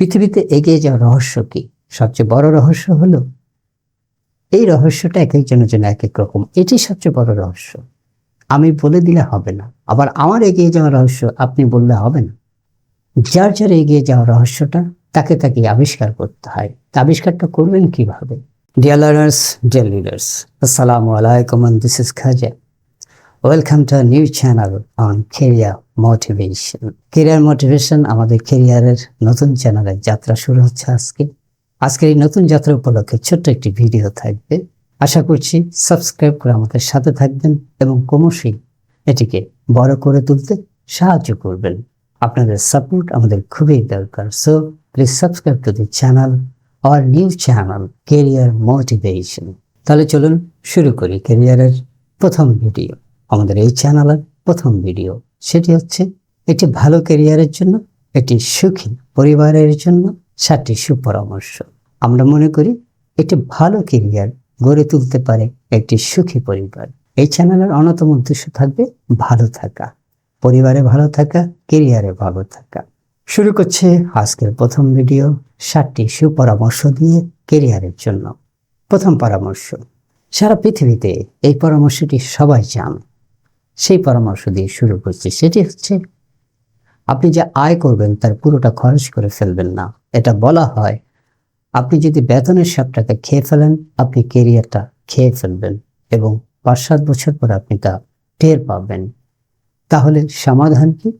পৃথিবীতে এগিয়ে যাওয়ার রহস্য কি? সবচেয়ে বড় রহস্য হলো, এই রহস্যটা এক একজনের জন্য এক এক রকম। এটি সবচেয়ে বড় রহস্য। আমি বলে দিলে হবে না। আবার আমার এগিয়ে যাওয়ার রহস্য আপনি বললে হবে না। যার যার এগিয়ে যাওয়ার রহস্যটা, তাকে তাকে আবিষ্কার করতে হয়। তা আবিষ্কারটা করবেন কীভাবে? ডিয়ার লার্নার্স ডিয়ার লিডার্স আসসালামু আলাইকুম this is Khaja welcome to new channel on career motivation career motivation আমাদের কেরিয়ারের নতুন চ্যানেলের যাত্রা শুরু হচ্ছে আজকে। আজকের এই নতুন যাত্রা উপলক্ষে ছোট্ট একটি ভিডিও থাকবে। আশা করছি সাবস্ক্রাইব করে আমাদের সাথে থাকবেন এবং ক্রমশই এটিকে বড় করে তুলতে সাহায্য করবেন। আপনাদের সাপোর্ট আমাদের খুবই দরকার। So please subscribe to the channel R new channel career motivation তাহলে চলুন শুরু করি কেরিয়ারের প্রথম ভিডিও আমাদের এই চ্যানেলের প্রথম ভিডিও। সেটি হচ্ছে একটি ভালো ক্যারিয়ারের জন্য, একটি সুখী পরিবারের জন্য সাতটি সুপরামর্শ। আমরা মনে করি একটি ভালো ক্যারিয়ার গড়ে তুলতে পারে একটি সুখী পরিবার। এই চ্যানেলের অন্যতম উদ্দেশ্য থাকবে ভালো থাকা। পরিবারে ভালো থাকা কেরিয়ারে ভালো থাকা। শুরু করছে আজকের প্রথম ভিডিও, সাতটি সুপরামর্শ দিয়ে কেরিয়ারের জন্য। প্রথম পরামর্শ, সারা পৃথিবীতে এই পরামর্শটি সবাই চান সেই পরামর্শ দিয়ে শুরু করছি। সেটি হচ্ছে, আপনি যে আয় করবেন তার পুরোটা খরচ করে ফেলবেন না। এটা বলা হয়, আপনি যদি বেতনের সব টাকা খেয়ে ফেলেন, আপনি কেরিয়ারটা খেয়ে ফেলবেন এবং পাঁচ সাত বছর পর আপনি তা টের পাবেন। তাহলে সমাধান কি?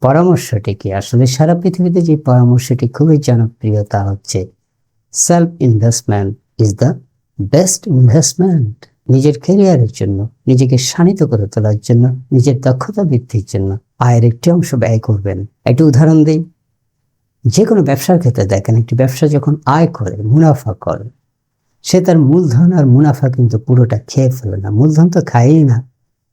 পরামর্শটি কি? আসলে সারা পৃথিবীতে যে পরামর্শটি খুবই জনপ্রিয় তা হচ্ছে self investment is the best investment নিজের ক্যারিয়ারের জন্য, নিজেকে শানিত করে তোলার জন্য, নিজের দক্ষতা বৃদ্ধির জন্য আয়ের একটি অংশ ব্যয় করবেন। একটি উদাহরণ দিই। যে কোনো ব্যবসার ক্ষেত্রে দেখেন, একটি ব্যবসা যখন আয় করে, মুনাফা করে, সে তার মূলধন আর মুনাফা কিন্তু পুরোটা খেয়ে ফেলে না। মূলধন তো খায়ই না।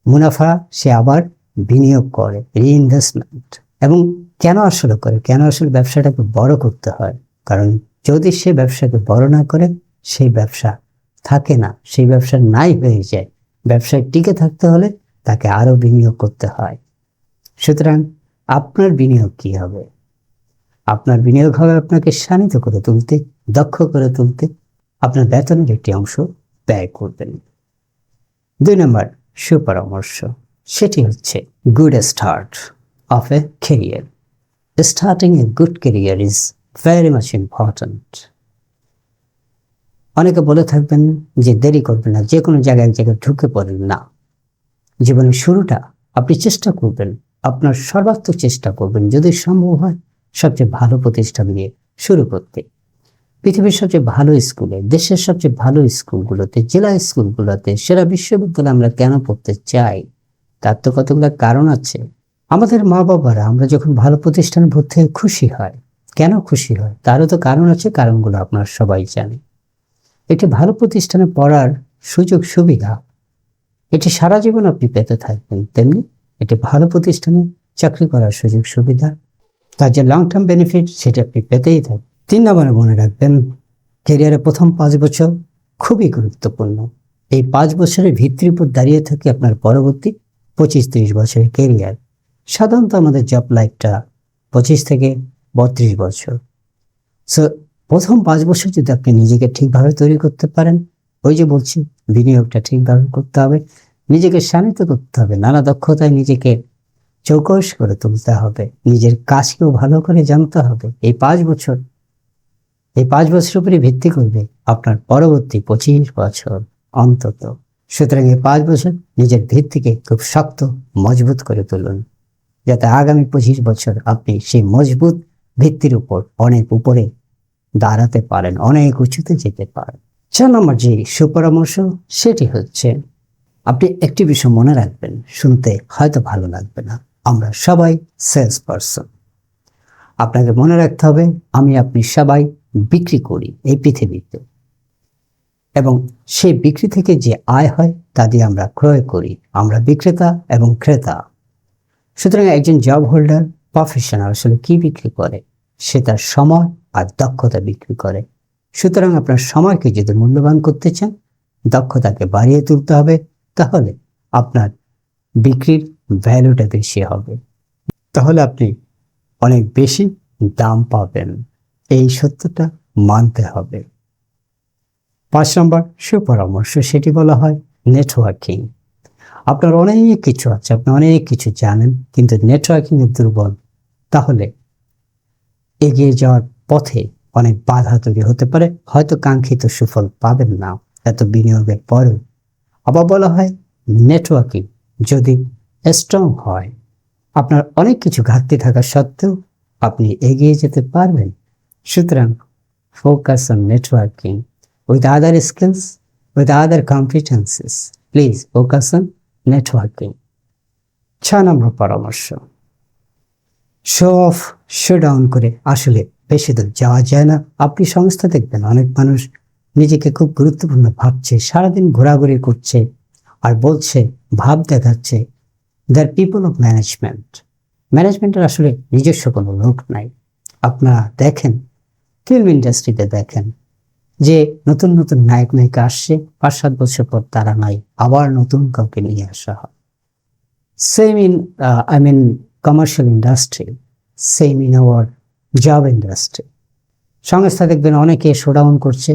মুনাফা সে আবার বিনিয়োগ করে রিইনভেস্টমেন্ট এবং কেন আসলে করে? কেন আসলে ব্যবসাটাকে বড় করতে হয়? কারণ যদি সে ব্যবসাকে বড় না করে, সেই ব্যবসা থাকে না, সেই ব্যবসা নাই হয়ে যায়। ব্যবসায় টিকে থাকতে হলে তাকে আরও বিনিয়োগ করতে হয়। সুতরাং আপনার বিনিয়োগ কি হবে? আপনার বিনিয়োগ হবে আপনাকে শানিত করে তুলতে, দক্ষ করে তুলতে আপনার বেতনের একটি অংশ ব্যয় করবেন। দুই নম্বর, সুপরামর্শ। সেটি হচ্ছে good start of a career starting a good career is very much important অনেকে বলে থাকবেন যে দেরি করবেন না, যে কোনো জায়গায় এক জায়গায় ঢুকে পড়েন না। জীবনের শুরুটা আপনি চেষ্টা করবেন, আপনার সর্বাত্মক চেষ্টা করবেন, যদি সম্ভব হয় সবচেয়ে ভালো প্রতিষ্ঠান দিয়ে শুরু করতে। পৃথিবীর সবচেয়ে ভালো স্কুলে, দেশের সবচেয়ে ভালো স্কুলগুলোতে, জেলা স্কুলগুলোতে, সেরা বিশ্ববিদ্যালয়ে আমরা কেন পড়তে চাই? তার তো কতগুলো কারণ আছে। আমাদের মা বাবারা আমরা যখন ভালো প্রতিষ্ঠানে ভর্তি খুশি হয়, কেন খুশি হয়? তারও তো কারণ আছে, কারণগুলো আপনারা সবাই জানে একটি ভালো প্রতিষ্ঠানে পড়ার সুযোগ সুবিধা। এটি সারা জীবন আপনি পেতে থাকবেন, তেমনি একটি ভালো প্রতিষ্ঠানে চাকরি করার সুযোগ সুবিধা। তার যে লং টার্ম বেনিফিট সেটা আপনি পেতেই থাকবেন তিন নম্বরে মনে রাখবেন ক্যারিয়ারের প্রথম পাঁচ বছর খুবই গুরুত্বপূর্ণ। এই পাঁচ বছরের ভিত্তির উপর দাঁড়িয়ে থাকে আপনার পরবর্তী পঁচিশ তিরিশ বছরের কেরিয়ার সাধারণত আমাদের জব লাইফটা পঁচিশ থেকে বত্রিশ বছর। সো প্রথম পাঁচ বছর যদি আপনি নিজেকে ঠিকভাবে তৈরি করতে পারেন, ওই যে বলছি, বিনিয়োগটা ঠিকভাবে করতে হবে, নিজেকে শানিত করতে হবে, নানা দক্ষতায় নিজেকে চৌকস করে তুলতে হবে, নিজের কাজকেও ভালো করে জানতে হবে। এই পাঁচ বছর, এই পাঁচ বছর উপরে ভিত্তি করবে আপনার পরবর্তী পঁচিশ বছর অন্তত। সুতরাং এই পাঁচ বছর নিজের ভিত্তিকে খুব শক্ত, মজবুত করে তুলুন, যাতে আগামী পঁচিশ বছর আপনি সেই মজবুত ভিত্তির উপর অনেক উপরে দাঁড়াতে পারেন, অনেক উঁচুতে যেতে পারেন। চার নম্বর যে সুপরামর্শ, সেটি হচ্ছে আপনি একটি বিষয় মনে রাখবেন, শুনতে হয়তো ভালো লাগবে না। আমরা সবাই সেলস পারসন আপনাকে মনে রাখতে হবে, আমি আপনি সবাই বিক্রি করি এই পৃথিবীতে। এবং সেই বিক্রি থেকে যে আয় হয়, তা দিয়ে আমরা ক্রয় করি। আমরা বিক্রেতা এবং ক্রেতা। সুতরাং একজন জব হোল্ডার প্রফেশনাল আসলে কি বিক্রি করে? সে তার সময় আর দক্ষতা বিক্রি করে। সুতরাং আপনার সময়কে যদি মূল্যবান করতে চান, দক্ষতাকে বাড়িয়ে তুলতে হবে, তাহলে আপনার বিক্রির ভ্যালুটা বেশি হবে। তাহলে আপনি অনেক বেশি দাম পাবেন। এই সত্যটা মানতে হবে। পাঁচ নম্বর সুপরামর্শ, সেটি বলা হয় নেটওয়ার্কিং আপনার অনেক কিছু আছে, আপনি অনেক কিছু জানেন, কিন্তু নেটওয়ার্কিং এ দুর্বল। তাহলে এগিয়ে যাওয়ার পথে অনেক বাধা তৈরি হতে পারে, হয়তো কাঙ্ক্ষিত সুফল পাবেন না। এত বিনিয়োগের পরেও আবার বলা হয় নেটওয়ার্কিং যদি স্ট্রং হয়, আপনার অনেক কিছু ঘাটতি থাকা সত্ত্বেও আপনি এগিয়ে যেতে পারবেন। সুতরাং focus on networking with other skills with other competencies please focus on networking ছ নম্বর পরামর্শ। শো অফ শো ডাউন করে আসলে বেশি দূর যাওয়া যায় না। আপনি সংস্থা দেখবেন, অনেক মানুষ নিজেকে খুব গুরুত্বপূর্ণ ভাবছে, সারাদিন ঘোরাঘুরি করছে আর বলছে, ভাব দেখাচ্ছে দ্যার পিপল অফ ম্যানেজমেন্ট ম্যানেজমেন্টের আসলে নিজস্ব কোনো লোক নাই। আপনারা দেখেন ফিল্ম ইন্ডাস্ট্রিতে দেখেন যে নতুন নতুন নায়ক নায়িকা আসছে পাঁচ সাত বছর পর তারা নাই, আবার নতুন কাউকে নিয়ে আসা হয়। Same in I mean commercial industry same in our job industry সংস্থা দেখবেন অনেকে শোডাউন করছে,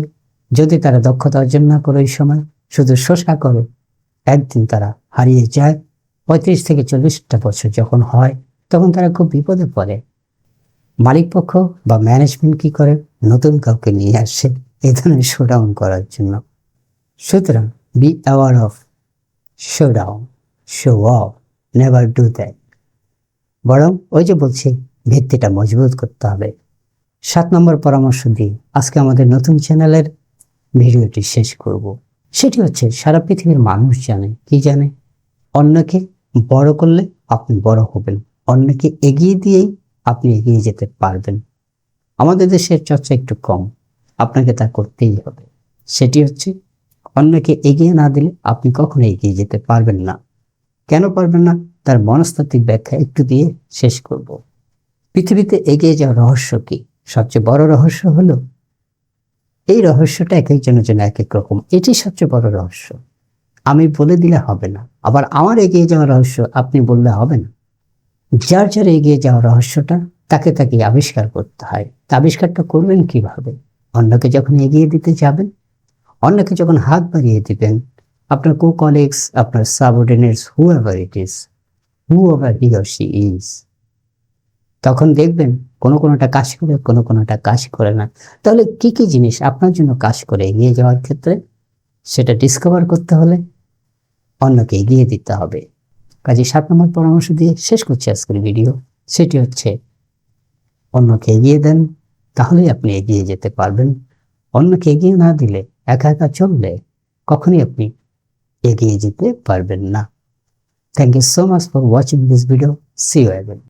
যদি তারা দক্ষতা অর্জন না করে ওই সময়, শুধু শোষা করে, একদিন তারা হারিয়ে যায়। পঁয়ত্রিশ থেকে চল্লিশটা বছর যখন হয়, তখন তারা খুব বিপদে পড়ে। মালিক পক্ষ বা ম্যানেজমেন্ট কি করে? নতুন কাউকে নিয়ে আসে এই ধরনের শোডাউন করার জন্য। সুতরাং be aware of showdown show off never do that বরং, ওই যে বলছি ভিত্তিটা মজবুত করতে হবে। সাত নম্বর পরামর্শ দিয়ে আজকে আমাদের নতুন চ্যানেলের ভিডিওটি শেষ করব। সেটি হচ্ছে, সারা পৃথিবীর মানুষ জানে, কি জানে? অন্যকে বড় করলে আপনি বড় হবেন। অন্যকে এগিয়ে দিয়েই আপনি এগিয়ে যেতে পারবেন। আমাদের দেশের চর্চা একটু কম, আপনাকে তা করতেই হবে। সেটি হচ্ছে, অন্যকে এগিয়ে না দিলে আপনি কখনো এগিয়ে যেতে পারবেন না। কেন পারবেন না? তার মনস্তাত্ত্বিক ব্যাখ্যা একটু দিয়ে শেষ করব। পৃথিবীতে এগিয়ে যাওয়ার রহস্য কি? সবচেয়ে বড় রহস্য হলো, এই রহস্যটা এক একজনের জন্য এক এক রকম। এটি সবচেয়ে বড় রহস্য। আমি বলে দিলে হবে না। আবার আমার এগিয়ে যাওয়ার রহস্য আপনি বললে হবে না। যার যার এগিয়ে যাওয়ার রহস্যটা, তাকে তাকে আবিষ্কার করতে হয়। তা আবিষ্কারটা করবেন কীভাবে? অন্যকে যখন এগিয়ে দিতে যাবেন, অন্যকে যখন হাত বাড়িয়ে দিবেন, আপনার কো কলিগস আপনার subordinates whoever it is whoever he or she is তখন দেখবেন কোনো কোনোটা কাজ করে, কোনো কোনোটা কাজ করে না। তাহলে কি কি জিনিস আপনার জন্য কাজ করে এগিয়ে যাওয়ার ক্ষেত্রে? সেটা ডিসকভার করতে হলে অন্যকে এগিয়ে দিতে হবে। কাজে সাত নম্বর পরামর্শ দিয়ে শেষ করছি আজকের ভিডিও সেটি হচ্ছে, অন্যকে এগিয়ে দেন, তাহলেই আপনি এগিয়ে যেতে পারবেন। অন্যকে এগিয়ে না দিলে একা একা চললে কখনই আপনি এগিয়ে যেতে পারবেন না। Thank you so much for watching this video see you